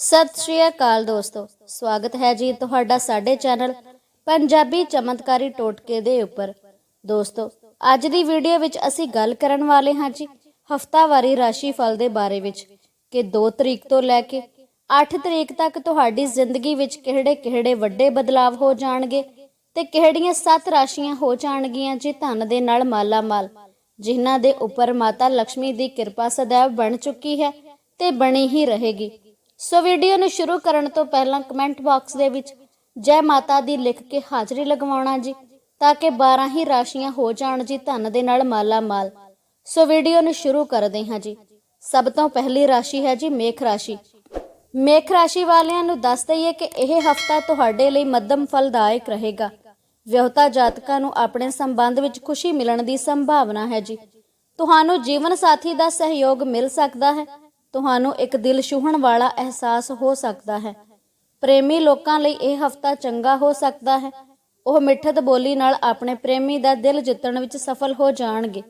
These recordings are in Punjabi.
ਸਤਿ ਸ਼੍ਰੀ ਅਕਾਲ ਦੋਸਤੋ। ਸਵਾਗਤ ਹੈ ਜੀ ਤੁਹਾਡਾ ਸਾਡੇ ਚੈਨਲ ਪੰਜਾਬੀ ਚਮਤਕਾਰੀ ਟੋਟਕੇ ਦੇ ਉੱਪਰ। ਦੋਸਤੋ, ਅੱਜ ਦੀ ਵੀਡੀਓ ਵਿੱਚ ਅਸੀਂ ਗੱਲ ਕਰਨ ਵਾਲੇ ਹਾਂ ਜੀ ਹਫਤਾਵਾਰੀ ਰਾਸ਼ੀ ਫਲ ਦੇ ਬਾਰੇ ਵਿੱਚ ਕਿ 2 ਤਰੀਕ ਤੋਂ ਲੈ ਕੇ 8 ਤਰੀਕ ਤੱਕ ਤੁਹਾਡੀ ਜ਼ਿੰਦਗੀ ਵਿੱਚ ਕਿਹੜੇ-ਕਿਹੜੇ ਵੱਡੇ ਬਦਲਾਅ ਹੋ ਜਾਣਗੇ ਤੇ ਕਿਹੜੀਆਂ ਸੱਤ ਰਾਸ਼ੀਆਂ ਹੋ ਜਾਣਗੀਆਂ ਜੀ ਧਨ ਦੇ ਨਾਲ ਮਾਲਾ-ਮਾਲ, ਜਿਨ੍ਹਾਂ ਦੇ ਉੱਪਰ ਮਾਤਾ ਲక్ష్ਮੀ ਦੀ ਕਿਰਪਾ ਸदैव ਬਣ ਚੁੱਕੀ ਹੈ ਤੇ ਬਣੀ ਹੀ ਰਹੇਗੀ। ਸੋ ਵੀਡੀਓ ਨੂੰ ਸ਼ੁਰੂ ਕਰਨ ਤੋਂ ਪਹਿਲਾਂ ਕਮੈਂਟ ਬਾਕਸ ਦੇ ਵਿੱਚ ਜੈ ਮਾਤਾ ਦੀ ਲਿਖ ਕੇ ਹਾਜ਼ਰੀ ਲਗਵਾਉਣਾ ਜੀ, ਤਾਂ ਕਿ 12 ਹੀ ਰਾਸ਼ੀਆਂ ਹੋ ਜਾਣ ਜੀ ਧਨ ਦੇ ਨਾਲ ਮਾਲਾ ਮਾਲ ਸੋ ਵੀਡੀਓ ਨੂੰ ਸ਼ੁਰੂ ਕਰਦੇ ਹਾਂ ਜੀ। ਸਭ ਤੋਂ ਪਹਿਲੀ ਰਾਸ਼ੀ ਹੈ ਜੀ ਮੇਖ ਰਾਸ਼ੀ। ਮੇਖ ਰਾਸ਼ੀ ਵਾਲਿਆਂ ਨੂੰ ਦੱਸ ਦਈਏ ਕਿ ਇਹ ਹਫਤਾ ਤੁਹਾਡੇ ਲਈ ਮੱਧਮ ਫਲਦਾਇਕ ਰਹੇਗਾ। ਵਿਆਹੁਤਾ ਜਾਤਕਾਂ ਨੂੰ ਆਪਣੇ ਸੰਬੰਧ ਵਿੱਚ ਖੁਸ਼ੀ ਮਿਲਣ ਦੀ ਸੰਭਾਵਨਾ ਹੈ ਜੀ। ਤੁਹਾਨੂੰ ਜੀਵਨ ਸਾਥੀ ਦਾ ਸਹਿਯੋਗ ਮਿਲ ਸਕਦਾ ਹੈ। ਤੁਹਾਨੂੰ ਇੱਕ ਦਿਲ ਛੂਹਣ ਵਾਲਾ ਅਹਿਸਾਸ ਹੋ ਸਕਦਾ ਹੈ। ਪ੍ਰੇਮੀ ਲੋਕਾਂ ਲਈ ਇਹ ਹਫਤਾ ਚੰਗਾ ਹੋ ਸਕਦਾ ਹੈ। ਉਹ ਮਿੱਠਤ ਬੋਲੀ ਨਾਲ ਆਪਣੇ ਪ੍ਰੇਮੀ ਦਾ ਦਿਲ ਜਿੱਤਣ ਵਿੱਚ ਸਫਲ ਹੋ ਜਾਣਗੇ।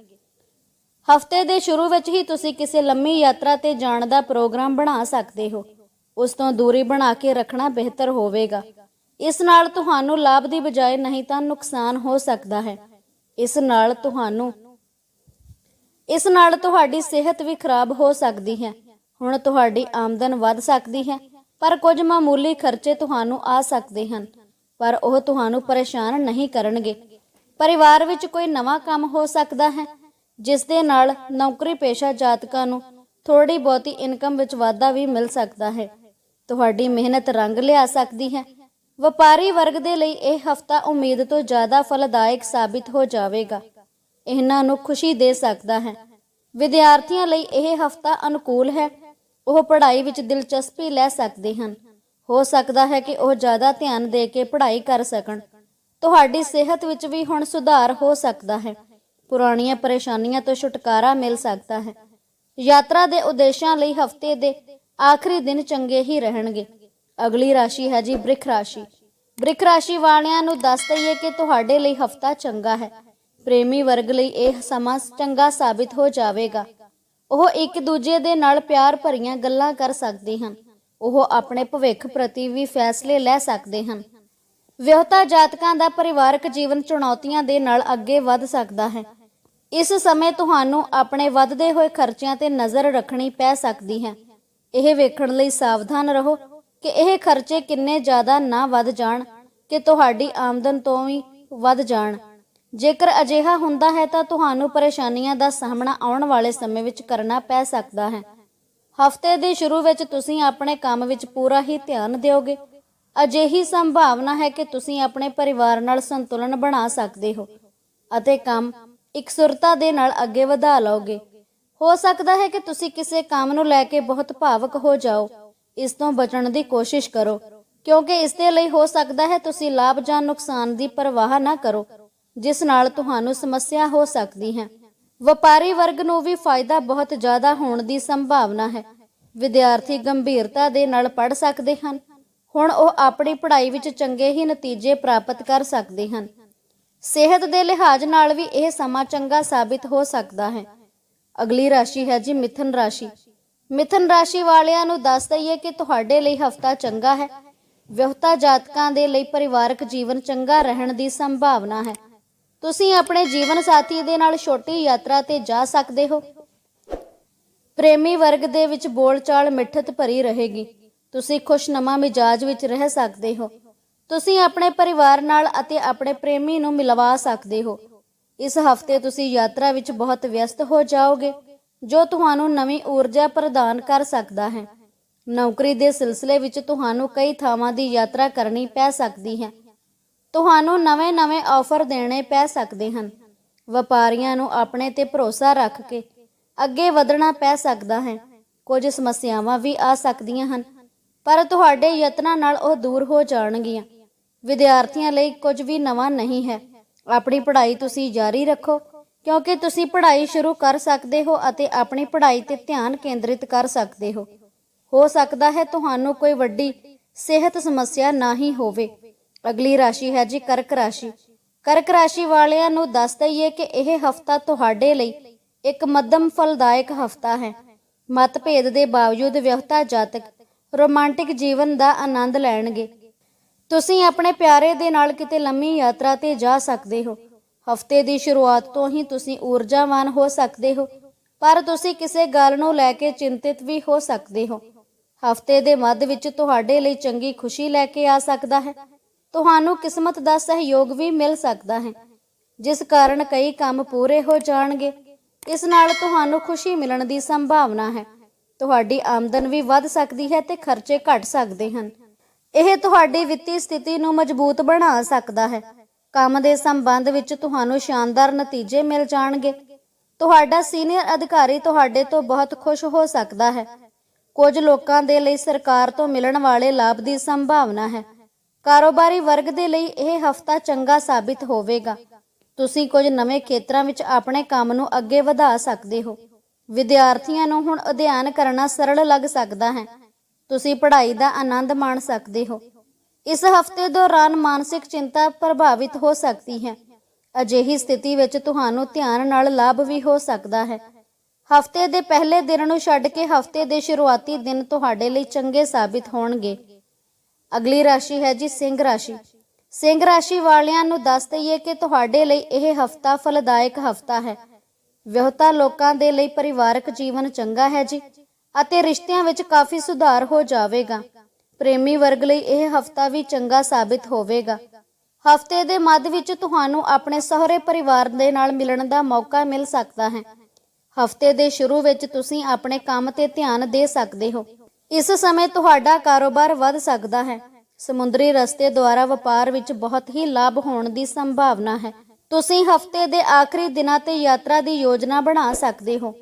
ਹਫ਼ਤੇ ਦੇ ਸ਼ੁਰੂ ਵਿੱਚ ਹੀ ਤੁਸੀਂ ਕਿਸੇ ਲੰਮੀ ਯਾਤਰਾ ਤੇ ਜਾਣ ਦਾ ਪ੍ਰੋਗਰਾਮ ਬਣਾ ਸਕਦੇ ਹੋ। ਉਸ ਤੋਂ ਦੂਰੀ ਬਣਾ ਕੇ ਰੱਖਣਾ ਬਿਹਤਰ ਹੋਵੇਗਾ। ਇਸ ਨਾਲ ਤੁਹਾਨੂੰ ਲਾਭ ਦੀ ਬਜਾਏ ਨਹੀਂ ਤਾਂ ਨੁਕਸਾਨ ਹੋ ਸਕਦਾ ਹੈ। ਇਸ ਨਾਲ ਤੁਹਾਨੂੰ ਇਸ ਨਾਲ ਤੁਹਾਡੀ ਸਿਹਤ ਵੀ ਖਰਾਬ ਹੋ ਸਕਦੀ ਹੈ। ਹੁਣ ਤੁਹਾਡੀ ਆਮਦਨ ਵੱਧ ਸਕਦੀ ਹੈ, ਪਰ ਕੁਝ ਮਾਮੂਲੀ ਖਰਚੇ ਤੁਹਾਨੂੰ ਆ ਸਕਦੇ ਹਨ, ਪਰ ਉਹ ਤੁਹਾਨੂੰ ਪਰੇਸ਼ਾਨ ਨਹੀਂ ਕਰਨਗੇ। ਪਰਿਵਾਰ ਵਿੱਚ ਕੋਈ ਨਵਾਂ ਕੰਮ ਹੋ ਸਕਦਾ ਹੈ, ਜਿਸ ਦੇ ਨਾਲ ਨੌਕਰੀ ਪੇਸ਼ਾ ਜਾਤਕਾਂ ਨੂੰ ਥੋੜੀ ਬਹੁਤੀ ਇਨਕਮ ਵਿੱਚ ਵਾਧਾ ਵੀ ਮਿਲ ਸਕਦਾ ਹੈ। ਤੁਹਾਡੀ ਮਿਹਨਤ ਰੰਗ ਲਿਆ ਸਕਦੀ ਹੈ। ਵਪਾਰੀ ਵਰਗ ਦੇ ਲਈ ਇਹ ਹਫਤਾ ਉਮੀਦ ਤੋਂ ਜ਼ਿਆਦਾ ਫਲਦਾਇਕ ਸਾਬਿਤ ਹੋ ਜਾਵੇਗਾ। ਇਹਨਾਂ ਨੂੰ ਖੁਸ਼ੀ ਦੇ ਸਕਦਾ ਹੈ। ਵਿਦਿਆਰਥੀਆਂ ਲਈ ਇਹ ਹਫਤਾ ਅਨੁਕੂਲ ਹੈ। ਉਹ ਪੜ੍ਹਾਈ ਵਿੱਚ ਦਿਲਚਸਪੀ ਲੈ ਸਕਦੇ ਹਨ। ਹੋ ਸਕਦਾ ਹੈ ਕਿ ਉਹ ਜ਼ਿਆਦਾ ਧਿਆਨ ਦੇ ਕੇ ਪੜ੍ਹਾਈ ਕਰ ਸਕਣ। ਤੁਹਾਡੀ ਸਿਹਤ ਵਿੱਚ ਵੀ ਹੁਣ ਸੁਧਾਰ ਹੋ ਸਕਦਾ ਹੈ। ਪੁਰਾਣੀਆਂ ਪਰੇਸ਼ਾਨੀਆਂ ਤੋਂ ਛੁਟਕਾਰਾ ਮਿਲ ਸਕਦਾ ਹੈ। ਯਾਤਰਾ ਦੇ ਉਦੇਸ਼ਾਂ ਲਈ ਹਫ਼ਤੇ ਦੇ ਆਖਰੀ ਦਿਨ ਚੰਗੇ ਹੀ ਰਹਿਣਗੇ। ਅਗਲੀ ਰਾਸ਼ੀ ਹੈ ਜੀ ਬ੍ਰਿਖ ਰਾਸ਼ੀ। ਬ੍ਰਿਖ ਰਾਸ਼ੀ ਵਾਲਿਆਂ ਨੂੰ ਦੱਸ ਦਈਏ ਕਿ ਤੁਹਾਡੇ ਲਈ ਹਫਤਾ ਚੰਗਾ ਹੈ। ਪ੍ਰੇਮੀ ਵਰਗ ਲਈ ਇਹ ਸਮਾਂ ਚੰਗਾ ਸਾਬਿਤ ਹੋ ਜਾਵੇਗਾ। ਉਹ ਇੱਕ ਦੂਜੇ ਦੇ ਨਾਲ ਪਿਆਰ ਭਰੀਆਂ ਗੱਲਾਂ ਕਰ ਸਕਦੇ ਹਨ। ਉਹ ਆਪਣੇ ਭਵਿੱਖ ਪ੍ਰਤੀ ਵੀ ਫੈਸਲੇ ਲੈ ਸਕਦੇ ਹਨ। ਵਿਆਹੁਤਾ ਜਾਤਕਾਂ ਦਾ ਪਰਿਵਾਰਕ ਜੀਵਨ ਚੁਣੌਤੀਆਂ ਦੇ ਨਾਲ ਅੱਗੇ ਵਧ ਸਕਦਾ ਹੈ। ਇਸ ਸਮੇਂ ਤੁਹਾਨੂੰ ਆਪਣੇ ਵੱਧਦੇ ਹੋਏ ਖਰਚਿਆਂ ਤੇ ਨਜ਼ਰ ਰੱਖਣੀ ਪੈ ਸਕਦੀ ਹੈ। ਇਹ ਵੇਖਣ ਲਈ ਸਾਵਧਾਨ ਰਹੋ ਕਿ ਇਹ ਖਰਚੇ ਕਿੰਨੇ ਜ਼ਿਆਦਾ ਨਾ ਵੱਧ ਜਾਣ, ਕਿ ਤੁਹਾਡੀ ਆਮਦਨ ਤੋਂ ਵੀ ਵੱਧ ਜਾਣ। ਜੇਕਰ ਅਜਿਹਾ ਹੁੰਦਾ ਹੈ ਤਾਂ ਤੁਹਾਨੂੰ ਪਰੇਸ਼ਾਨੀਆਂ ਦਾ ਸਾਹਮਣਾ ਆਉਣ ਵਾਲੇ ਸਮੇਂ ਵਿੱਚ ਕਰਨਾ ਪੈ ਸਕਦਾ ਹੈ। ਹਫ਼ਤੇ ਦੇ ਸ਼ੁਰੂ ਵਿੱਚ ਤੁਸੀਂ ਆਪਣੇ ਕੰਮ ਵਿੱਚ ਪੂਰਾ ਹੀ ਧਿਆਨ ਦਿਓਗੇ। ਅਜਿਹੀ ਸੰਭਾਵਨਾ ਹੈ ਕਿ ਤੁਸੀਂ ਆਪਣੇ ਪਰਿਵਾਰ ਨਾਲ ਸੰਤੁਲਨ ਬਣਾ ਸਕਦੇ ਹੋ ਅਤੇ ਕੰਮ ਇਕਸੁਰਤਾ ਦੇ ਨਾਲ ਅੱਗੇ ਵਧਾ ਲਓਗੇ। ਹੋ ਸਕਦਾ ਹੈ ਕਿ ਤੁਸੀਂ ਕਿਸੇ ਕੰਮ ਨੂੰ ਲੈ ਕੇ ਬਹੁਤ ਭਾਵਕ ਹੋ ਜਾਓ। ਇਸ ਤੋਂ ਬਚਣ ਦੀ ਕੋਸ਼ਿਸ਼ ਕਰੋ, ਕਿਉਂਕਿ ਇਸ ਦੇ ਲਈ ਹੋ ਸਕਦਾ ਹੈ ਤੁਸੀਂ ਲਾਭ ਜਾਂ ਨੁਕਸਾਨ ਦੀ ਪਰਵਾਹ ਨਾ ਕਰੋ। ਜਿਸ ਨਾਲ ਤੁਹਾਨੂੰ ਸਮੱਸਿਆ ਹੋ ਸਕਦੀ ਹੈ। ਵਪਾਰੀ ਵਰਗ ਨੂੰ ਵੀ ਫਾਇਦਾ ਬਹੁਤ ਜ਼ਿਆਦਾ ਹੋਣ ਦੀ ਸੰਭਾਵਨਾ ਹੈ। ਵਿਦਿਆਰਥੀ ਗੰਭੀਰਤਾ ਦੇ ਨਾਲ ਪੜ੍ਹ ਸਕਦੇ ਹਨ। ਹੁਣ ਉਹ ਆਪਣੀ ਪੜ੍ਹਾਈ ਵਿੱਚ ਚੰਗੇ ਹੀ ਨਤੀਜੇ ਪ੍ਰਾਪਤ ਕਰ ਸਕਦੇ ਹਨ। ਸਿਹਤ ਦੇ ਲਿਹਾਜ਼ ਨਾਲ ਵੀ ਇਹ ਸਮਾਂ ਚੰਗਾ ਸਾਬਿਤ ਹੋ ਸਕਦਾ ਹੈ। ਅਗਲੀ ਰਾਸ਼ੀ ਹੈ ਜੀ ਮਿਥਨ ਰਾਸ਼ੀ। ਮਿਥਨ ਰਾਸ਼ੀ ਵਾਲਿਆਂ ਨੂੰ ਦੱਸ ਦਈਏ ਕਿ ਤੁਹਾਡੇ ਲਈ ਹਫਤਾ ਚੰਗਾ ਹੈ। ਵਿਆਹੁਤਾ ਜਾਤਕਾਂ ਦੇ ਲਈ ਪਰਿਵਾਰਕ ਜੀਵਨ ਚੰਗਾ ਰਹਿਣ ਦੀ ਸੰਭਾਵਨਾ ਹੈ। ਤੁਸੀਂ ਆਪਣੇ ਜੀਵਨ ਸਾਥੀ ਦੇ ਨਾਲ ਛੋਟੀ ਯਾਤਰਾ ਤੇ ਜਾ ਸਕਦੇ ਹੋ। ਪ੍ਰੇਮੀ ਵਰਗ ਦੇ ਵਿੱਚ ਬੋਲਚਾਲ ਮਿੱਠਤ ਭਰੀ ਰਹੇਗੀ। ਤੁਸੀਂ ਖੁਸ਼ਨਮਾ ਮਿਜਾਜ ਵਿੱਚ ਰਹਿ ਸਕਦੇ ਹੋ। ਤੁਸੀਂ ਆਪਣੇ ਪਰਿਵਾਰ ਨਾਲ ਅਤੇ ਆਪਣੇ ਪ੍ਰੇਮੀ ਨੂੰ ਮਿਲਵਾ ਸਕਦੇ ਹੋ। ਇਸ ਹਫ਼ਤੇ ਤੁਸੀਂ ਯਾਤਰਾ ਵਿੱਚ ਬਹੁਤ ਵਿਅਸਤ ਹੋ ਜਾਓਗੇ, ਜੋ ਤੁਹਾਨੂੰ ਨਵੀਂ ਊਰਜਾ ਪ੍ਰਦਾਨ ਕਰ ਸਕਦਾ ਹੈ। ਨੌਕਰੀ ਦੇ ਸਿਲਸਿਲੇ ਵਿੱਚ ਤੁਹਾਨੂੰ ਕਈ ਥਾਵਾਂ ਦੀ ਯਾਤਰਾ ਕਰਨੀ ਪੈ ਸਕਦੀ ਹੈ। ਤੁਹਾਨੂੰ ਨਵੇਂ-ਨਵੇਂ ਆਫਰ ਦੇਣੇ ਪੈ ਸਕਦੇ ਹਨ। ਵਪਾਰੀਆਂ ਨੂੰ ਆਪਣੇ ਤੇ ਭਰੋਸਾ ਰੱਖ ਕੇ ਅੱਗੇ ਵਧਣਾ ਪੈ ਸਕਦਾ ਹੈ। ਕੁਝ ਸਮੱਸਿਆਵਾਂ ਵੀ ਆ ਸਕਦੀਆਂ ਹਨ, ਪਰ ਤੁਹਾਡੇ ਯਤਨਾਂ ਨਾਲ ਉਹ ਦੂਰ ਹੋ ਜਾਣਗੀਆਂ। ਵਿਦਿਆਰਥੀਆਂ ਲਈ ਕੁਝ ਵੀ ਨਵਾਂ ਨਹੀਂ ਹੈ। ਆਪਣੀ ਪੜ੍ਹਾਈ ਤੁਸੀਂ ਜਾਰੀ ਰੱਖੋ, ਕਿਉਂਕਿ ਤੁਸੀਂ ਪੜ੍ਹਾਈ ਸ਼ੁਰੂ ਕਰ ਸਕਦੇ ਹੋ ਅਤੇ ਆਪਣੀ ਪੜ੍ਹਾਈ ਤੇ ਧਿਆਨ ਕੇਂਦਰਿਤ ਕਰ ਸਕਦੇ ਹੋ। ਹੋ ਸਕਦਾ ਹੈ ਤੁਹਾਨੂੰ ਕੋਈ ਵੱਡੀ ਸਿਹਤ ਸਮੱਸਿਆ ਨਾ ਹੀ ਹੋਵੇ। ਅਗਲੀ ਰਾਸ਼ੀ ਹੈ ਜੀ ਕਰਕ ਰਾਸ਼ੀ। ਕਰਕ ਰਾਸ਼ੀ ਵਾਲਿਆਂ ਨੂੰ ਦੱਸ ਦਈਏ ਕਿ ਇਹ ਹਫਤਾ ਤੁਹਾਡੇ ਲਈ ਇੱਕ ਮੱਧਮ ਫਲਦਾਇਕ ਹਫਤਾ ਹੈ। ਮਤਭੇਦ ਦੇ ਬਾਵਜੂਦ ਵਿਆਹੁਤਾ ਜਾਤਕ ਰੋਮਾਂਟਿਕ ਜੀਵਨ ਦਾ ਆਨੰਦ ਲੈਣਗੇ। ਤੁਸੀਂ ਆਪਣੇ ਪਿਆਰੇ ਦੇ ਨਾਲ ਕਿਤੇ ਲੰਮੀ ਯਾਤਰਾ ਤੇ ਜਾ ਸਕਦੇ ਹੋ। ਹਫ਼ਤੇ ਦੀ ਸ਼ੁਰੂਆਤ ਤੋਂ ਹੀ ਤੁਸੀਂ ਊਰਜਾਵਾਨ ਹੋ ਸਕਦੇ ਹੋ, ਪਰ ਤੁਸੀਂ ਕਿਸੇ ਗੱਲ ਨੂੰ ਲੈ ਕੇ ਚਿੰਤਿਤ ਵੀ ਹੋ ਸਕਦੇ ਹੋ। ਹਫ਼ਤੇ ਦੇ ਮੱਧ ਵਿੱਚ ਤੁਹਾਡੇ ਲਈ ਚੰਗੀ ਖੁਸ਼ੀ ਲੈ ਕੇ ਆ ਸਕਦਾ ਹੈ। ਤੁਹਾਨੂੰ ਕਿਸਮਤ ਦਾ ਸਹਿਯੋਗ ਵੀ ਮਿਲ ਸਕਦਾ ਹੈ। ਜਿਸ ਕਾਰਨ ਕਈ ਕੰਮ ਪੂਰੇ ਹੋ ਜਾਣਗੇ। ਇਸ ਨਾਲ ਤੁਹਾਨੂੰ ਖੁਸ਼ੀ ਮਿਲਣ ਦੀ ਸੰਭਾਵਨਾ ਹੈ। ਤੁਹਾਡੀ ਆਮਦਨ ਵੀ ਵੱਧ ਸਕਦੀ ਹੈ ਤੇ ਖਰਚੇ ਘਟ ਸਕਦੇ ਹਨ। ਇਹ ਤੁਹਾਡੀ ਵਿੱਤੀ ਸਥਿਤੀ ਨੂੰ ਮਜ਼ਬੂਤ ਬਣਾ ਸਕਦਾ ਹੈ। ਕੰਮ ਦੇ ਸੰਬੰਧ ਵਿੱਚ ਤੁਹਾਨੂੰ ਸ਼ਾਨਦਾਰ ਨਤੀਜੇ ਮਿਲ ਜਾਣਗੇ। ਤੁਹਾਡਾ ਸੀਨੀਅਰ ਅਧਿਕਾਰੀ ਤੁਹਾਡੇ ਤੋਂ ਬਹੁਤ ਖੁਸ਼ ਹੋ ਸਕਦਾ ਹੈ। ਕੁਝ ਲੋਕਾਂ ਦੇ ਲਈ ਸਰਕਾਰ ਤੋਂ ਮਿਲਣ ਵਾਲੇ ਲਾਭ ਦੀ ਸੰਭਾਵਨਾ ਹੈ। ਕਾਰੋਬਾਰੀ ਵਰਗ ਦੇ ਲਈ ਇਹ ਹਫਤਾ ਚੰਗਾ ਸਾਬਿਤ ਹੋਵੇਗਾ। ਤੁਸੀਂ ਕੁਝ ਨਵੇਂ ਖੇਤਰਾਂ ਵਿੱਚ ਆਪਣੇ ਕੰਮ ਨੂੰ ਅੱਗੇ ਵਧਾ ਸਕਦੇ ਹੋ। ਵਿਦਿਆਰਥੀਆਂ ਨੂੰ ਹੁਣ ਅਧਿਐਨ ਕਰਨਾ ਸਰਲ ਲੱਗ ਸਕਦਾ ਹੈ। ਤੁਸੀਂ ਪੜ੍ਹਾਈ ਦਾ ਆਨੰਦ ਮਾਣ ਸਕਦੇ ਹੋ। ਇਸ ਹਫ਼ਤੇ ਦੌਰਾਨ ਮਾਨਸਿਕ ਚਿੰਤਾ ਪ੍ਰਭਾਵਿਤ ਹੋ ਸਕਦੀ ਹੈ। ਅਜਿਹੀ ਸਥਿਤੀ ਵਿੱਚ ਤੁਹਾਨੂੰ ਧਿਆਨ ਨਾਲ ਲਾਭ ਵੀ ਹੋ ਸਕਦਾ ਹੈ। ਹਫ਼ਤੇ ਦੇ ਪਹਿਲੇ ਦਿਨ ਨੂੰ ਛੱਡ ਕੇ ਹਫ਼ਤੇ ਦੇ ਸ਼ੁਰੂਆਤੀ ਦਿਨ ਤੁਹਾਡੇ ਲਈ ਚੰਗੇ ਸਾਬਿਤ ਹੋਣਗੇ। ਅਗਲੀ ਰਾਸ਼ੀ ਹੈ ਜੀ ਸਿੰਘ ਰਾਸ਼ੀ। ਸਿੰਘ ਰਾਸ਼ੀ ਵਾਲਿਆਂ ਨੂੰ ਦੱਸ ਦਈਏ ਕਿ ਤੁਹਾਡੇ ਲਈ ਇਹ ਹਫਤਾ ਫਲਦਾਇਕ ਹਫਤਾ ਹੈ। ਵਿਆਹੁਤਾ ਲੋਕਾਂ ਦੇ ਲਈ ਪਰਿਵਾਰਕ ਜੀਵਨ ਚੰਗਾ ਹੈ ਜੀ ਅਤੇ ਰਿਸ਼ਤਿਆਂ ਵਿੱਚ ਕਾਫੀ ਸੁਧਾਰ ਹੋ ਜਾਵੇਗਾ। ਪ੍ਰੇਮੀ ਵਰਗ ਲਈ ਇਹ ਹਫਤਾ ਵੀ ਚੰਗਾ ਸਾਬਿਤ ਹੋਵੇਗਾ। ਹਫ਼ਤੇ ਦੇ ਮੱਧ ਵਿੱਚ ਤੁਹਾਨੂੰ ਆਪਣੇ ਸਹੁਰੇ ਪਰਿਵਾਰ ਦੇ ਨਾਲ ਮਿਲਣ ਦਾ ਮੌਕਾ ਮਿਲ ਸਕਦਾ ਹੈ। ਹਫ਼ਤੇ ਦੇ ਸ਼ੁਰੂ ਵਿੱਚ ਤੁਸੀਂ ਆਪਣੇ ਕੰਮ ਤੇ ਧਿਆਨ ਦੇ ਸਕਦੇ ਹੋ। ਇਸ ਸਮੇਂ ਤੁਹਾਡਾ ਕਾਰੋਬਾਰ ਵੱਧ ਸਕਦਾ ਹੈ। ਸਮੁੰਦਰੀ ਰਸਤੇ ਦੁਆਰਾ ਵਪਾਰ ਵਿੱਚ ਬਹੁਤ ਹੀ ਲਾਭ ਹੋਣ ਦੀ ਸੰਭਾਵਨਾ ਹੈ। ਤੁਸੀਂ ਹਫ਼ਤੇ ਦੇ ਆਖਰੀ ਦਿਨਾਂ ਤੇ ਯਾਤਰਾ ਦੀ ਯੋਜਨਾ ਬਣਾ ਸਕਦੇ ਹੋ।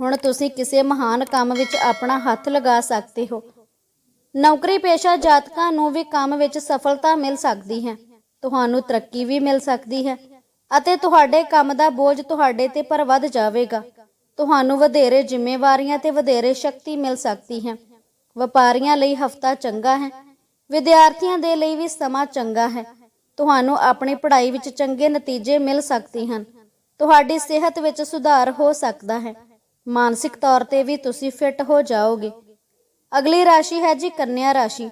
ਹੁਣ ਤੁਸੀਂ ਕਿਸੇ ਮਹਾਨ ਕੰਮ ਵਿੱਚ ਆਪਣਾ ਹੱਥ ਲਗਾ ਸਕਦੇ ਹੋ। ਨੌਕਰੀ ਪੇਸ਼ਾ ਜਾਤਕਾਂ ਨੂੰ ਵੀ ਕੰਮ ਵਿੱਚ ਸਫਲਤਾ ਮਿਲ ਸਕਦੀ ਹੈ। ਤੁਹਾਨੂੰ ਤਰੱਕੀ ਵੀ ਮਿਲ ਸਕਦੀ ਹੈ ਅਤੇ ਤੁਹਾਡੇ ਕੰਮ ਦਾ ਬੋਝ ਤੁਹਾਡੇ ਤੇ ਪਰ ਵੱਧ ਜਾਵੇਗਾ। ਤੁਹਾਨੂੰ ਵਧੇਰੇ ਜ਼ਿੰਮੇਵਾਰੀਆਂ ਤੇ ਵਧੇਰੇ ਸ਼ਕਤੀ ਮਿਲ ਸਕਦੀ ਹੈ। ਵਪਾਰੀਆਂ ਲਈ ਹਫਤਾ ਚੰਗਾ ਹੈ। ਵਿਦਿਆਰਥੀਆਂ ਦੇ ਲਈ ਵੀ ਸਮਾਂ ਚੰਗਾ ਹੈ। ਤੁਹਾਨੂੰ ਆਪਣੀ ਪੜ੍ਹਾਈ ਵਿੱਚ ਚੰਗੇ ਨਤੀਜੇ ਮਿਲ ਸਕਦੇ ਹਨ। ਤੁਹਾਡੀ ਸਿਹਤ ਵਿੱਚ ਸੁਧਾਰ ਹੋ ਸਕਦਾ ਹੈ। ਮਾਨਸਿਕ ਤੌਰ ਤੇ ਵੀ ਤੁਸੀਂ ਫਿੱਟ ਹੋ ਜਾਓਗੇ। ਅਗਲੀ ਰਾਸ਼ੀ ਹੈ ਜੀ ਕੰਨਿਆ ਰਾਸ਼ੀ।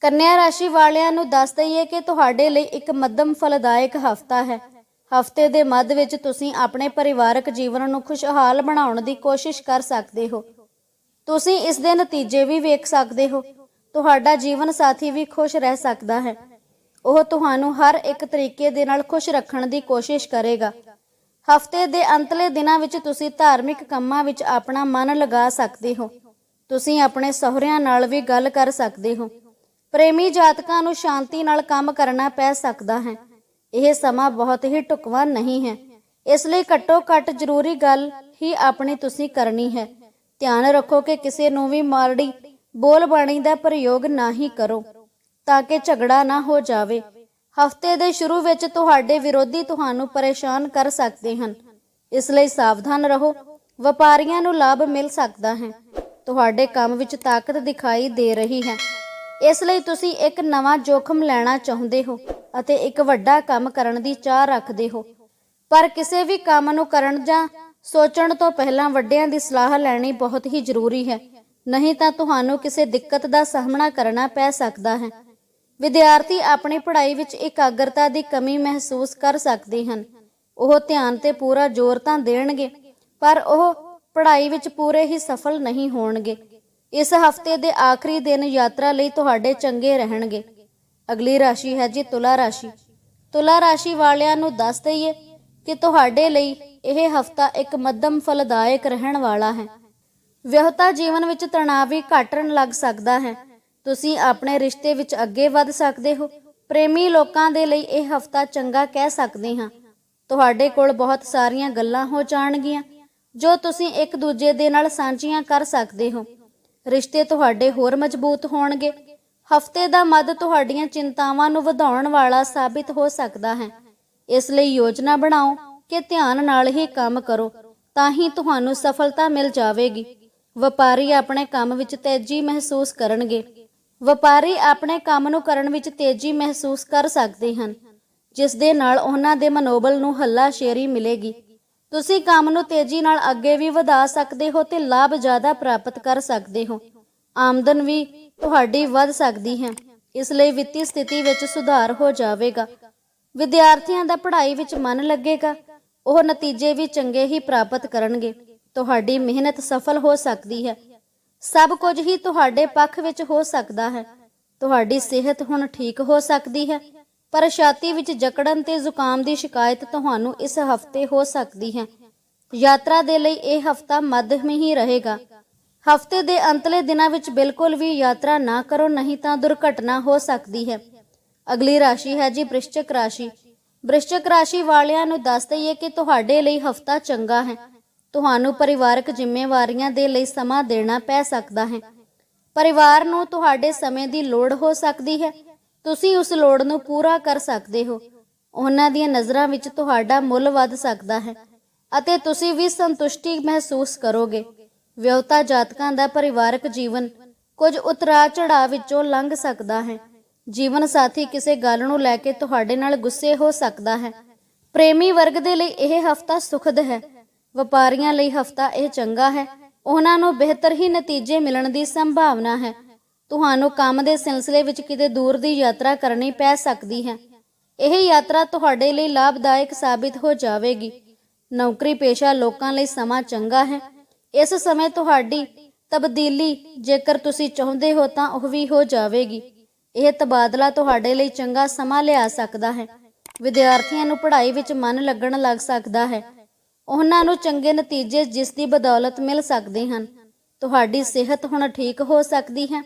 ਕੰਨਿਆ ਰਾਸ਼ੀ ਵਾਲਿਆਂ ਨੂੰ ਦੱਸ ਦਈਏ ਕਿ ਤੁਹਾਡੇ ਲਈ ਇੱਕ ਮੱਧਮ ਫਲਦਾਇਕ ਹਫਤਾ ਹੈ। ਹਫ਼ਤੇ ਦੇ ਮੱਧ ਵਿੱਚ ਤੁਸੀਂ ਆਪਣੇ ਪਰਿਵਾਰਕ ਜੀਵਨ ਨੂੰ ਖੁਸ਼ਹਾਲ ਬਣਾਉਣ ਦੀ ਕੋਸ਼ਿਸ਼ ਕਰ ਸਕਦੇ ਹੋ। ਤੁਸੀਂ ਇਸ ਦੇ ਨਤੀਜੇ ਵੀ ਵੇਖ ਸਕਦੇ ਹੋ। ਤੁਹਾਡਾ ਜੀਵਨ ਸਾਥੀ ਵੀ ਖੁਸ਼ ਰਹਿ ਸਕਦਾ ਹੈ। ਉਹ ਤੁਹਾਨੂੰ ਹਰ ਇੱਕ ਤਰੀਕੇ ਦੇ ਨਾਲ ਖੁਸ਼ ਰੱਖਣ ਦੀ ਕੋਸ਼ਿਸ਼ ਕਰੇਗਾ। ਹਫ਼ਤੇ ਦੇ ਅੰਤਲੇ ਦਿਨਾਂ ਵਿੱਚ ਤੁਸੀਂ ਧਾਰਮਿਕ ਕੰਮਾਂ ਵਿੱਚ ਆਪਣਾ ਮਨ ਲਗਾ ਸਕਦੇ ਹੋ। ਤੁਸੀਂ ਆਪਣੇ ਸਹੁਰਿਆਂ ਨਾਲ ਵੀ ਗੱਲ ਕਰ ਸਕਦੇ ਹੋ। ਪ੍ਰੇਮੀ ਜਾਤਕਾਂ ਨੂੰ ਸ਼ਾਂਤੀ ਨਾਲ ਕੰਮ ਕਰਨਾ ਪੈ ਸਕਦਾ ਹੈ। ਇਹ ਸਮਾਂ ਬਹੁਤ ਹੀ ਢੁਕਵਾਂ ਨਹੀਂ ਹੈ। ਇਸ ਲਈ ਘੱਟੋ ਘੱਟ ਜ਼ਰੂਰੀ ਗੱਲ ਹੀ ਆਪਣੀ ਤੁਸੀਂ ਕਰਨੀ ਹੈ। ਧਿਆਨ ਰੱਖੋ ਕਿ ਕਿਸੇ ਨੂੰ ਵੀ ਮਾਰੜੀ ਬੋਲ ਬਾਣੀ ਦਾ ਪ੍ਰਯੋਗ ਨਾ ਹੀ ਕਰੋ, ਤਾਂ ਕਿ ਝਗੜਾ ਨਾ ਹੋ ਜਾਵੇ। ਹਫ਼ਤੇ ਦੇ ਸ਼ੁਰੂ ਵਿੱਚ ਤੁਹਾਡੇ ਵਿਰੋਧੀ ਤੁਹਾਨੂੰ ਪਰੇਸ਼ਾਨ ਕਰ ਸਕਦੇ ਹਨ। ਇਸ ਲਈ ਸਾਵਧਾਨ ਰਹੋ। ਵਪਾਰੀਆਂ ਨੂੰ ਲਾਭ ਮਿਲ ਸਕਦਾ ਹੈ। ਤੁਹਾਡੇ ਕੰਮ ਵਿੱਚ ਤਾਕਤ ਦਿਖਾਈ ਦੇ ਰਹੀ ਹੈ। ਇਸ ਲਈ ਤੁਸੀਂ ਇੱਕ ਨਵਾਂ ਜੋਖਮ ਲੈਣਾ ਚਾਹੁੰਦੇ ਹੋ ਅਤੇ ਇੱਕ ਵੱਡਾ ਕੰਮ ਕਰਨ ਦੀ ਚਾਹ ਰੱਖਦੇ ਹੋ। ਪਰ ਕਿਸੇ ਵੀ ਕੰਮ ਨੂੰ ਕਰਨ ਜਾਂ ਸੋਚਣ ਤੋਂ ਪਹਿਲਾਂ ਵੱਡਿਆਂ ਦੀ ਸਲਾਹ ਲੈਣੀ ਬਹੁਤ ਹੀ ਜ਼ਰੂਰੀ ਹੈ। ਨਹੀਂ ਤਾਂ ਤੁਹਾਨੂੰ ਕਿਸੇ ਦਿੱਕਤ ਦਾ ਸਾਹਮਣਾ ਕਰਨਾ ਪੈ ਸਕਦਾ ਹੈ। ਵਿਦਿਆਰਥੀ ਆਪਣੀ ਪੜ੍ਹਾਈ ਵਿੱਚ ਇਕਾਗਰਤਾ ਦੀ ਕਮੀ ਮਹਿਸੂਸ ਕਰ ਸਕਦੇ ਹਨ। ਉਹ ਧਿਆਨ ਤੇ ਪੂਰਾ ਜ਼ੋਰ ਤਾਂ ਦੇਣਗੇ, ਪਰ ਉਹ ਪੜ੍ਹਾਈ ਵਿੱਚ ਪੂਰੇ ਹੀ ਸਫਲ ਨਹੀਂ ਹੋਣਗੇ। ਇਸ ਹਫ਼ਤੇ ਦੇ ਆਖਰੀ ਦਿਨ ਯਾਤਰਾ ਲਈ ਤੁਹਾਡੇ ਚੰਗੇ ਰਹਿਣਗੇ। ਅਗਲੀ ਰਾਸ਼ੀ ਹੈ ਜੀ ਤੁਲਾ ਰਾਸ਼ੀ। ਤੁਲਾ ਰਾਸ਼ੀ ਵਾਲਿਆਂ ਨੂੰ ਦੱਸ ਦਈਏ ਕਿ ਤੁਹਾਡੇ ਲਈ ਇਹ ਹਫਤਾ ਇੱਕ ਮੱਧਮ ਫਲਦਾਇਕ ਰਹਿਣ ਵਾਲਾ ਹੈ। ਵਿਆਹਤਾ ਜੀਵਨ ਵਿੱਚ ਤਣਾਅ ਵੀ ਘਟਣ ਲੱਗ ਸਕਦਾ ਹੈ। ਤੁਸੀਂ ਆਪਣੇ ਰਿਸ਼ਤੇ ਵਿੱਚ ਅੱਗੇ ਵਧ ਸਕਦੇ ਹੋ। ਪ੍ਰੇਮੀ ਲੋਕਾਂ ਦੇ ਲਈ ਇਹ ਹਫਤਾ ਚੰਗਾ ਕਹਿ ਸਕਦੇ ਹਾਂ। ਤੁਹਾਡੇ ਕੋਲ ਬਹੁਤ ਸਾਰੀਆਂ ਗੱਲਾਂ ਹੋ ਜਾਣਗੀਆਂ, ਜੋ ਤੁਸੀਂ ਇੱਕ ਦੂਜੇ ਦੇ ਨਾਲ ਸਾਂਝੀਆਂ ਕਰ ਸਕਦੇ ਹੋ। ਰਿਸ਼ਤੇ ਤੁਹਾਡੇ ਹੋਰ ਮਜ਼ਬੂਤ ਹੋਣਗੇ। ਹਫ਼ਤੇ ਦਾ ਮੱਧ ਤੁਹਾਡੀਆਂ ਚਿੰਤਾਵਾਂ ਨੂੰ ਵਧਾਉਣ ਵਾਲਾ ਸਾਬਿਤ ਹੋ ਸਕਦਾ ਹੈ। ਇਸ ਲਈ ਯੋਜਨਾ ਬਣਾਓ। ਕਿ ਧਿਆਨ ਨਾਲ ਹੀ ਕੰਮ ਕਰੋ, ਤਾਂ ਹੀ ਤੁਹਾਨੂੰ ਸਫਲਤਾ ਮਿਲ ਜਾਵੇਗੀ। ਵਪਾਰੀ ਆਪਣੇ ਕੰਮ ਵਿੱਚ ਤੇਜ਼ੀ ਮਹਿਸੂਸ ਕਰਨਗੇ। ਵਪਾਰੀ ਆਪਣੇ ਕੰਮ ਨੂੰ ਕਰਨ ਵਿੱਚ ਤੇਜ਼ੀ ਮਹਿਸੂਸ ਕਰ ਸਕਦੇ ਹਨ। ਜਿਸ ਦੇ ਨਾਲ ਉਹਨਾਂ ਦੇ ਮਨੋਬਲ ਨੂੰ ਹੱਲਾਸ਼ੇਰੀ ਮਿਲੇਗੀ। ਤੁਸੀਂ ਕੰਮ ਨੂੰ ਤੇਜ਼ੀ ਨਾਲ ਅੱਗੇ ਵੀ ਵਧਾ ਸਕਦੇ ਹੋ ਤੇ ਲਾਭ ਜ਼ਿਆਦਾ ਪ੍ਰਾਪਤ ਕਰ ਸਕਦੇ ਹੋ। ਆਮਦਨ ਵੀ ਤੁਹਾਡੀ ਵੱਧ ਸਕਦੀ ਹੈ। ਇਸ ਲਈ ਵਿੱਤੀ ਸਥਿਤੀ ਵਿੱਚ ਸੁਧਾਰ ਹੋ ਜਾਵੇਗਾ। ਵਿਦਿਆਰਥੀਆਂ ਦਾ ਪੜ੍ਹਾਈ ਵਿੱਚ ਮਨ ਲੱਗੇਗਾ। ਉਹ ਨਤੀਜੇ ਵੀ ਚੰਗੇ ਹੀ ਪ੍ਰਾਪਤ ਕਰਨਗੇ। ਤੁਹਾਡੀ ਮਿਹਨਤ ਸਫਲ ਹੋ ਸਕਦੀ ਹੈ। ਸਭ ਕੁਝ ਹੀ ਤੁਹਾਡੇ ਪੱਖ ਵਿੱਚ ਹੋ ਸਕਦਾ ਹੈ। ਤੁਹਾਡੀ ਸਿਹਤ ਹੁਣ ਠੀਕ ਹੋ ਸਕਦੀ ਹੈ, ਪਰ ਛਾਤੀ ਵਿੱਚ ਜਕੜਨ ਤੇ ਜ਼ੁਕਾਮ ਦੀ ਸ਼ਿਕਾਇਤ ਤੁਹਾਨੂੰ ਇਸ ਹਫ਼ਤੇ ਹੋ ਸਕਦੀ ਹੈ। ਯਾਤਰਾ ਦੇ ਲਈ ਇਹ ਹਫਤਾ ਮੱਧਮ ਹੀ ਰਹੇਗਾ। ਹਫ਼ਤੇ ਦੇ ਅੰਤਲੇ ਦਿਨਾਂ ਵਿੱਚ ਬਿਲਕੁਲ ਵੀ ਯਾਤਰਾ ਨਾ ਕਰੋ, ਨਹੀਂ ਤਾਂ ਦੁਰਘਟਨਾ ਹੋ ਸਕਦੀ ਹੈ। ਅਗਲੀ ਰਾਸ਼ੀ ਹੈ ਜੀ ਬ੍ਰਿਸ਼ਚਿਕ ਰਾਸ਼ੀ। ਬ੍ਰਿਸ਼ਚਿਕ ਰਾਸ਼ੀ ਵਾਲਿਆਂ ਨੂੰ ਦੱਸ ਦਈਏ ਕਿ ਤੁਹਾਡੇ ਲਈ ਹਫਤਾ ਚੰਗਾ ਹੈ। ਤੁਹਾਨੂੰ ਪਰਿਵਾਰਕ ਜ਼ਿੰਮੇਵਾਰੀਆਂ ਦੇ ਲਈ ਸਮਾਂ ਦੇਣਾ ਪੈ ਸਕਦਾ ਹੈ। ਪਰਿਵਾਰ ਨੂੰ ਤੁਹਾਡੇ ਸਮੇਂ ਦੀ ਲੋੜ ਹੋ ਸਕਦੀ ਹੈ। ਤੁਸੀਂ ਉਸ ਲੋੜ ਨੂੰ ਪੂਰਾ ਕਰ ਸਕਦੇ ਹੋ। ਉਹਨਾਂ ਦੀਆਂ ਨਜ਼ਰਾਂ ਵਿੱਚ ਤੁਹਾਡਾ ਮੁੱਲ ਵੱਧ ਸਕਦਾ ਹੈ ਅਤੇ ਤੁਸੀਂ ਵੀ ਸੰਤੁਸ਼ਟੀ ਮਹਿਸੂਸ ਕਰੋਗੇ। ਵਿਆਹੁਤਾ ਜਾਤਕਾਂ ਦਾ ਪਰਿਵਾਰਕ ਜੀਵਨ ਕੁਝ ਉਤਰਾਅ ਚੜਾਅ ਵਿੱਚੋਂ ਲੰਘ ਸਕਦਾ ਹੈ। ਜੀਵਨ ਸਾਥੀ ਕਿਸੇ ਗੱਲ ਨੂੰ ਲੈ ਕੇ ਤੁਹਾਡੇ ਨਾਲ ਗੁੱਸੇ ਹੋ ਸਕਦਾ ਹੈ। ਪ੍ਰੇਮੀ ਵਰਗ ਦੇ ਲਈ ਇਹ ਹਫਤਾ ਸੁਖਦ ਹੈ। ਵਪਾਰੀਆਂ ਲਈ ਹਫਤਾ ਇਹ ਚੰਗਾ ਹੈ। ਉਹਨਾਂ ਨੂੰ ਬਿਹਤਰ ਹੀ ਨਤੀਜੇ ਮਿਲਣ ਦੀ ਸੰਭਾਵਨਾ ਹੈ। ਤੁਹਾਨੂੰ ਕੰਮ ਦੇ ਸਿਲਸਿਲੇ ਵਿੱਚ ਕਿਤੇ ਦੂਰ ਦੀ ਯਾਤਰਾ ਕਰਨੀ ਪੈ ਸਕਦੀ ਹੈ। ਇਹ ਯਾਤਰਾ ਤੁਹਾਡੇ ਲਈ ਲਾਭਦਾਇਕ ਸਾਬਿਤ ਹੋ ਜਾਵੇਗੀ। ਨੌਕਰੀ ਪੇਸ਼ਾ ਲੋਕਾਂ ਲਈ ਸਮਾਂ ਚੰਗਾ ਹੈ। ਇਸ ਸਮੇਂ ਤੁਹਾਡੀ ਤਬਦੀਲੀ ਜੇਕਰ ਤੁਸੀਂ ਚਾਹੁੰਦੇ ਹੋ ਤਾਂ ਉਹ ਵੀ ਹੋ ਜਾਵੇਗੀ। ਇਹ ਤਬਾਦਲਾ ਤੁਹਾਡੇ ਲਈ ਚੰਗਾ ਸਮਾਂ ਲਿਆ ਸਕਦਾ ਹੈ। ਵਿਦਿਆਰਥੀਆਂ ਨੂੰ ਪੜ੍ਹਾਈ ਵਿੱਚ ਮਨ ਲੱਗਣ ਲੱਗ ਸਕਦਾ ਹੈ। ਉਹਨਾਂ ਨੂੰ ਚੰਗੇ ਨਤੀਜੇ ਜਿਸ ਦੀ ਬਦੌਲਤ ਮਿਲ ਸਕਦੇ ਹਨ। ਤੁਹਾਡੀ ਸਿਹਤ ਹੁਣ ਠੀਕ ਹੋ ਸਕਦੀ ਹੈ।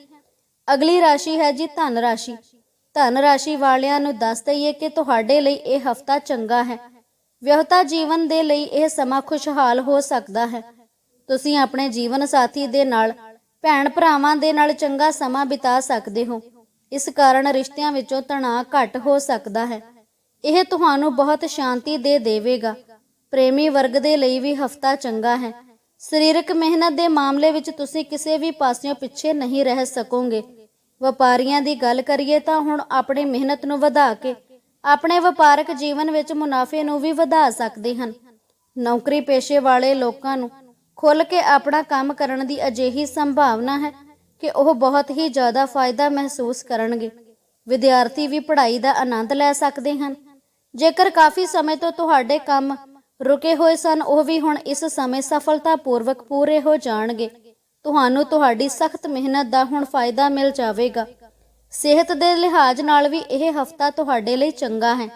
ਅਗਲੀ ਰਾਸ਼ੀ ਹੈ ਜੀ ਧਨ ਰਾਸ਼ੀ। ਧਨ ਰਾਸ਼ੀ ਵਾਲਿਆਂ ਨੂੰ ਦੱਸ ਦਈਏ ਕਿ ਤੁਹਾਡੇ ਲਈ ਇਹ ਹਫਤਾ ਚੰਗਾ ਹੈ। ਵਿਆਹਤਾ ਜੀਵਨ ਦੇ ਲਈ ਇਹ ਸਮਾਂ ਖੁਸ਼ਹਾਲ ਹੋ ਸਕਦਾ ਹੈ। ਤੁਸੀਂ ਆਪਣੇ ਜੀਵਨ ਸਾਥੀ ਦੇ ਨਾਲ, ਭੈਣ ਭਰਾਵਾਂ ਦੇ ਨਾਲ ਚੰਗਾ ਸਮਾਂ ਬਿਤਾ ਸਕਦੇ ਹੋ। ਇਸ ਕਾਰਨ ਰਿਸ਼ਤਿਆਂ ਵਿੱਚੋਂ ਤਣਾਅ ਘੱਟ ਹੋ ਸਕਦਾ ਹੈ। ਇਹ ਤੁਹਾਨੂੰ ਬਹੁਤ ਸ਼ਾਂਤੀ ਦੇ ਦੇਵੇਗਾ। ਪ੍ਰੇਮੀ ਵਰਗ ਦੇ ਲਈ ਵੀ ਹਫਤਾ ਚੰਗਾ ਹੈ। ਸਰੀਰਕ ਮਿਹਨਤ ਦੇ ਮਾਮਲੇ ਵਿੱਚ ਤੁਸੀਂ ਕਿਸੇ ਵੀ ਪਾਸਿਓਂ ਪਿੱਛੇ ਨਹੀਂ ਰਹਿ ਸਕੋਗੇ। ਵਪਾਰੀਆਂ ਦੀ ਗੱਲ ਕਰੀਏ ਤਾਂ ਹੁਣ ਆਪਣੀ ਮਿਹਨਤ ਨੂੰ ਵਧਾ ਕੇ ਆਪਣੇ ਵਪਾਰਕ ਜੀਵਨ ਵਿੱਚ ਮੁਨਾਫੇ ਨੂੰ ਵੀ ਵਧਾ ਸਕਦੇ ਹਨ। ਨੌਕਰੀ ਪੇਸ਼ੇ ਵਾਲੇ ਲੋਕਾਂ ਨੂੰ ਖੁੱਲ ਕੇ ਆਪਣਾ ਕੰਮ ਕਰਨ ਦੀ ਅਜਿਹੀ ਸੰਭਾਵਨਾ ਹੈ ਕਿ ਉਹ ਬਹੁਤ ਹੀ ਜ਼ਿਆਦਾ ਫਾਇਦਾ ਮਹਿਸੂਸ ਕਰਨਗੇ। ਵਿਦਿਆਰਥੀ ਵੀ ਪੜ੍ਹਾਈ ਦਾ ਆਨੰਦ ਲੈ ਸਕਦੇ ਹਨ। ਜੇਕਰ ਕਾਫੀ ਸਮੇਂ ਤੋਂ ਤੁਹਾਡੇ ਕੰਮ ਰੁਕੇ ਹੋਏ ਸਨ, ਉਹ ਵੀ ਹੁਣ ਇਸ ਸਮੇਂ ਸਫਲਤਾਪੂਰਵਕ ਪੂਰੇ ਹੋ ਜਾਣਗੇ। ਤੁਹਾਨੂੰ ਤੁਹਾਡੀ ਸਖਤ ਮਿਹਨਤ ਦਾ ਹੁਣ ਫਾਇਦਾ ਮਿਲ ਜਾਵੇਗਾ। ਸਿਹਤ ਦੇ ਲਿਹਾਜ਼ ਨਾਲ ਵੀ ਇਹ ਹਫਤਾ ਤੁਹਾਡੇ ਲਈ ਚੰਗਾ ਹੈ।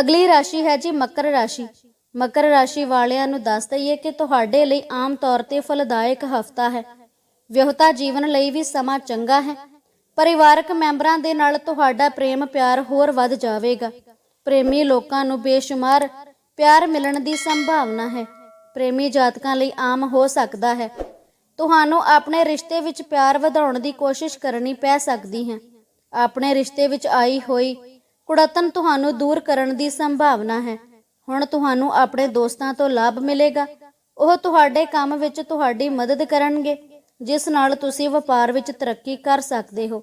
ਅਗਲੀ ਰਾਸ਼ੀ ਹੈ ਜੀ ਮਕਰ ਰਾਸ਼ੀ। ਮਕਰ ਰਾਸ਼ੀ ਵਾਲਿਆਂ ਨੂੰ ਦੱਸ ਦਈਏ ਕਿ ਤੁਹਾਡੇ ਲਈ ਆਮ ਤੌਰ ਤੇ ਫਲਦਾਇਕ ਹਫਤਾ ਹੈ। ਵਿਆਹਤਾ ਜੀਵਨ ਲਈ ਵੀ ਸਮਾਂ ਚੰਗਾ ਹੈ। ਪਰਿਵਾਰਕ ਮੈਂਬਰਾਂ ਦੇ ਨਾਲ ਤੁਹਾਡਾ ਪ੍ਰੇਮ ਪਿਆਰ ਹੋਰ ਵੱਧ ਜਾਵੇਗਾ। ਪ੍ਰੇਮੀ ਲੋਕਾਂ ਨੂੰ ਬੇਸ਼ੁਮਾਰ ਪਿਆਰ ਮਿਲਣ ਦੀ ਸੰਭਾਵਨਾ ਹੈ। ਪ੍ਰੇਮੀ ਜਾਤਕਾਂ ਲਈ ਆਮ ਹੋ ਸਕਦਾ ਹੈ। ਤੁਹਾਨੂੰ ਆਪਣੇ ਰਿਸ਼ਤੇ ਵਿੱਚ ਪਿਆਰ ਵਧਾਉਣ ਦੀ ਕੋਸ਼ਿਸ਼ ਕਰਨੀ ਪੈ ਸਕਦੀ ਹੈ। ਆਪਣੇ ਰਿਸ਼ਤੇ ਵਿੱਚ ਆਈ ਹੋਈ ਕੁੜਤਨ ਤੁਹਾਨੂੰ ਦੂਰ ਕਰਨ ਦੀ ਸੰਭਾਵਨਾ ਹੈ। ਹੁਣ ਤੁਹਾਨੂੰ ਆਪਣੇ ਦੋਸਤਾਂ ਤੋਂ ਲਾਭ ਮਿਲੇਗਾ। ਉਹ ਤੁਹਾਡੇ ਕੰਮ ਵਿੱਚ ਤੁਹਾਡੀ ਮਦਦ ਕਰਨਗੇ। ਜਿਸ ਨਾਲ ਤੁਸੀਂ ਵਪਾਰ ਵਿੱਚ ਤਰੱਕੀ ਕਰ ਸਕਦੇ ਹੋ।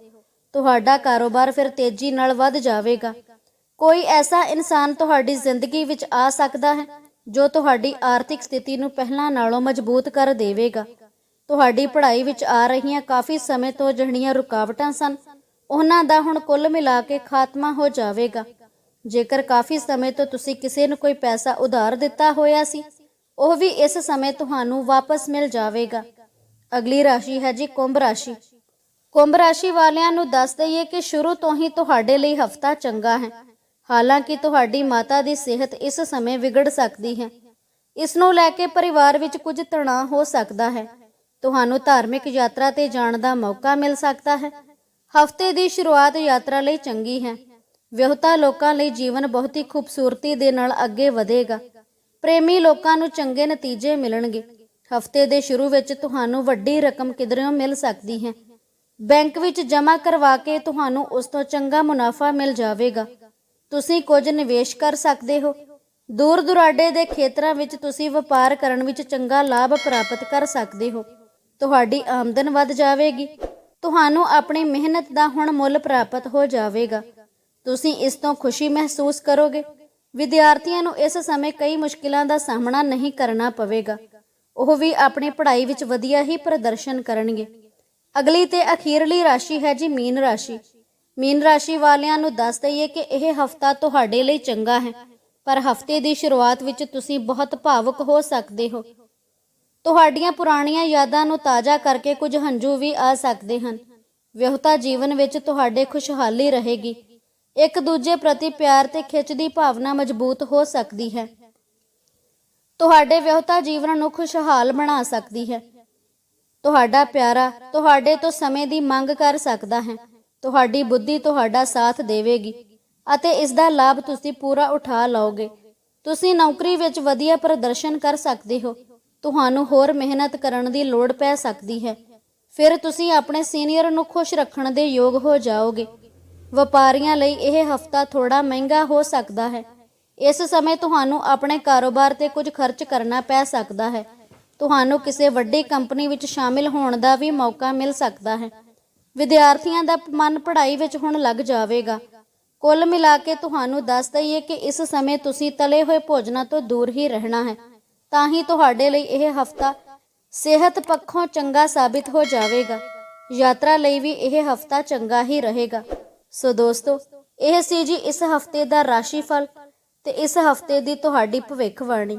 ਤੁਹਾਡਾ ਕਾਰੋਬਾਰ ਫਿਰ ਤੇਜ਼ੀ ਨਾਲ ਵੱਧ ਜਾਵੇਗਾ। ਕੋਈ ਐਸਾ ਇਨਸਾਨ ਤੁਹਾਡੀ ਜ਼ਿੰਦਗੀ ਵਿੱਚ ਆ ਸਕਦਾ ਹੈ, ਜੋ ਤੁਹਾਡੀ ਆਰਥਿਕ ਸਥਿਤੀ ਨੂੰ ਪਹਿਲਾਂ ਨਾਲੋਂ ਮਜ਼ਬੂਤ ਕਰ ਦੇਵੇਗਾ। ਤੁਹਾਡੀ ਪੜ੍ਹਾਈ ਵਿੱਚ ਆ ਰਹੀਆਂ ਕਾਫੀ ਸਮੇਂ ਤੋਂ ਜਿਹੜੀਆਂ ਰੁਕਾਵਟਾਂ ਸਨ। ਉਹਨਾਂ ਦਾ ਹੁਣ ਕੁੱਲ ਮਿਲਾ ਕੇ ਖਾਤਮਾ ਹੋ ਜਾਵੇਗਾ। ਜੇਕਰ ਕਾਫੀ ਸਮੇਂ ਤੋਂ ਤੁਸੀਂ ਕਿਸੇ ਨੂੰ ਕੋਈ ਪੈਸਾ ਉਧਾਰ ਦਿੱਤਾ ਹੋਇਆ ਸੀ, ਉਹ ਵੀ ਇਸ ਸਮੇਂ ਤੁਹਾਨੂੰ ਵਾਪਸ ਮਿਲ ਜਾਵੇਗਾ। ਅਗਲੀ ਰਾਸ਼ੀ ਹੈ ਜੀ ਕੁੰਭ ਰਾਸ਼ੀ। ਕੁੰਭ ਰਾਸ਼ੀ ਵਾਲਿਆਂ ਨੂੰ ਦੱਸ ਦਈਏ ਕਿ ਸ਼ੁਰੂ ਤੋਂ ਹੀ ਤੁਹਾਡੇ ਲਈ ਹਫਤਾ ਚੰਗਾ ਹੈ। ਹਾਲਾਂਕਿ ਤੁਹਾਡੀ ਮਾਤਾ ਦੀ ਸਿਹਤ ਇਸ ਸਮੇਂ ਵਿਗੜ ਸਕਦੀ ਹੈ। ਇਸ ਨੂੰ ਲੈ ਕੇ ਪਰਿਵਾਰ ਵਿੱਚ ਕੁਝ ਤਣਾਅ ਹੋ ਸਕਦਾ ਹੈ। ਤੁਹਾਨੂੰ ਧਾਰਮਿਕ ਯਾਤਰਾ ਤੇ ਜਾਣ ਦਾ ਮੌਕਾ ਮਿਲ ਸਕਦਾ ਹੈ। ਹਫ਼ਤੇ ਦੀ ਸ਼ੁਰੂਆਤ ਯਾਤਰਾ ਲਈ ਚੰਗੀ ਹੈ। ਵਿਹਤਾ ਲੋਕਾਂ ਲਈ ਜੀਵਨ ਬਹੁਤ ਹੀ ਖੂਬਸੂਰਤੀ ਦੇ ਨਾਲ ਅੱਗੇ ਵਧੇਗਾ। ਪ੍ਰੇਮੀ ਲੋਕਾਂ ਨੂੰ ਚੰਗੇ ਨਤੀਜੇ ਮਿਲਣਗੇ। ਹਫ਼ਤੇ ਦੇ ਸ਼ੁਰੂ ਵਿੱਚ ਤੁਹਾਨੂੰ ਵੱਡੀ ਰਕਮ ਕਿਧਰੋਂ ਮਿਲ ਸਕਦੀ ਹੈ। ਬੈਂਕ ਵਿੱਚ ਜਮ੍ਹਾਂ ਕਰਵਾ ਕੇ ਤੁਹਾਨੂੰ ਉਸ ਤੋਂ ਚੰਗਾ ਮੁਨਾਫਾ ਮਿਲ ਜਾਵੇਗਾ। ਤੁਸੀਂ ਕੁਝ ਨਿਵੇਸ਼ ਕਰ ਸਕਦੇ ਹੋ। ਦੂਰ ਦੁਰਾਡੇ ਦੇ ਖੇਤਰਾਂ ਵਿੱਚ ਤੁਸੀਂ ਵਪਾਰ ਕਰਨ ਵਿੱਚ ਚੰਗਾ ਲਾਭ ਪ੍ਰਾਪਤ ਕਰ ਸਕਦੇ ਹੋ। ਤੁਹਾਡੀ ਆਮਦਨ ਵੱਧ ਜਾਵੇਗੀ। ਤੁਹਾਨੂੰ ਆਪਣੀ ਮਿਹਨਤ ਦਾ ਹੁਣ ਮੁੱਲ ਪ੍ਰਾਪਤ ਹੋ ਜਾਵੇਗਾ। ਤੁਸੀਂ ਇਸ ਤੋਂ ਖੁਸ਼ੀ ਮਹਿਸੂਸ ਕਰੋਗੇ। ਵਿਦਿਆਰਥੀਆਂ ਨੂੰ ਇਸ ਸਮੇਂ ਕਈ ਮੁਸ਼ਕਿਲਾਂ ਦਾ ਸਾਹਮਣਾ ਨਹੀਂ ਕਰਨਾ ਪਵੇਗਾ। ਉਹ ਵੀ ਆਪਣੀ ਪੜ੍ਹਾਈ ਵਿੱਚ ਵਧੀਆ ਹੀ ਪ੍ਰਦਰਸ਼ਨ ਕਰਨਗੇ। ਅਗਲੀ ਤੇ ਅਖੀਰਲੀ ਰਾਸ਼ੀ ਹੈ ਜੀ ਮੀਨ ਰਾਸ਼ੀ। ਮੀਨ ਰਾਸ਼ੀ ਵਾਲਿਆਂ ਨੂੰ ਦੱਸ ਦਈਏ ਕਿ ਇਹ ਹਫਤਾ ਤੁਹਾਡੇ ਲਈ ਚੰਗਾ ਹੈ, ਪਰ ਹਫ਼ਤੇ ਦੀ ਸ਼ੁਰੂਆਤ ਵਿੱਚ ਤੁਸੀਂ ਬਹੁਤ ਭਾਵੁਕ ਹੋ ਸਕਦੇ ਹੋ। ਤੁਹਾਡੀਆਂ ਪੁਰਾਣੀਆਂ ਯਾਦਾਂ ਨੂੰ ਤਾਜ਼ਾ ਕਰਕੇ ਕੁਝ ਹੰਝੂ ਵੀ ਆ ਸਕਦੇ ਹਨ। ਵਿਆਹੁਤਾ ਜੀਵਨ ਵਿੱਚ ਤੁਹਾਡੇ ਖੁਸ਼ਹਾਲੀ ਰਹੇਗੀ। ਇੱਕ ਦੂਜੇ ਪ੍ਰਤੀ ਪਿਆਰ ਤੇ ਖਿੱਚ ਦੀ ਭਾਵਨਾ ਮਜ਼ਬੂਤ ਹੋ ਸਕਦੀ ਹੈ। ਤੁਹਾਡੇ ਵਿਆਹੁਤਾ ਜੀਵਨ ਨੂੰ ਖੁਸ਼ਹਾਲ ਬਣਾ ਸਕਦੀ ਹੈ। ਤੁਹਾਡਾ ਪਿਆਰਾ ਤੁਹਾਡੇ ਤੋਂ ਸਮੇਂ ਦੀ ਮੰਗ ਕਰ ਸਕਦਾ ਹੈ। ਤੁਹਾਡੀ ਬੁੱਧੀ ਤੁਹਾਡਾ ਸਾਥ ਦੇਵੇਗੀ ਅਤੇ ਇਸ ਦਾ ਲਾਭ ਤੁਸੀਂ ਪੂਰਾ ਉਠਾ ਲਓਗੇ। ਤੁਸੀਂ ਨੌਕਰੀ ਵਿੱਚ ਵਧੀਆ ਪ੍ਰਦਰਸ਼ਨ ਕਰ ਸਕਦੇ ਹੋ। ਤੁਹਾਨੂੰ ਹੋਰ ਮਿਹਨਤ ਕਰਨ ਦੀ ਲੋੜ ਪੈ ਸਕਦੀ ਹੈ। ਫਿਰ ਤੁਸੀਂ ਆਪਣੇ ਸੀਨੀਅਰ ਨੂੰ ਖੁਸ਼ ਰੱਖਣ ਦੇ ਯੋਗ ਹੋ ਜਾਓਗੇ। ਵਪਾਰੀਆਂ ਲਈ ਇਹ ਹਫਤਾ ਥੋੜਾ ਮਹਿੰਗਾ ਹੋ ਸਕਦਾ ਹੈ। ਇਸ ਸਮੇਂ ਤੁਹਾਨੂੰ ਆਪਣੇ ਕਾਰੋਬਾਰ ਤੇ ਕੁਝ ਖਰਚ ਕਰਨਾ ਪੈ ਸਕਦਾ ਹੈ। ਤੁਹਾਨੂੰ ਕਿਸੇ ਵੱਡੀ ਕੰਪਨੀ ਵਿੱਚ ਸ਼ਾਮਿਲ ਹੋਣ ਦਾ ਵੀ ਮੌਕਾ ਮਿਲ ਸਕਦਾ ਹੈ। ਵਿਦਿਆਰਥੀਆਂ ਦਾ ਮਨ ਪੜ੍ਹਾਈ ਵਿੱਚ ਹੁਣ ਲੱਗ ਜਾਵੇਗਾ। ਕੁੱਲ ਮਿਲਾ ਕੇ ਤੁਹਾਨੂੰ ਦੱਸ ਦਈਏ ਕਿ ਇਸ ਸਮੇਂ ਤੁਸੀਂ ਤਲੇ ਹੋਏ ਭੋਜਨਾਂ ਤੋਂ ਦੂਰ ਹੀ ਰਹਿਣਾ ਹੈ। ਤਾਂ ਹੀ ਤੁਹਾਡੇ ਲਈ ਇਹ ਹਫਤਾ ਸਿਹਤ ਪੱਖੋਂ ਚੰਗਾ ਸਾਬਿਤ ਹੋ ਜਾਵੇਗਾ। ਯਾਤਰਾ ਲਈ ਵੀ ਇਹ ਹਫਤਾ ਚੰਗਾ ਹੀ ਰਹੇਗਾ। ਸੋ ਦੋਸਤੋ, ਇਹ ਸੀ ਜੀ ਇਸ ਹਫ਼ਤੇ ਦਾ ਰਾਸ਼ੀਫਲ। ਤੇ ਇਸ ਹਫ਼ਤੇ ਦੀ ਤੁਹਾਡੀ ਭਵਿੱਖਬਾਣੀ।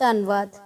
ਧੰਨਵਾਦ।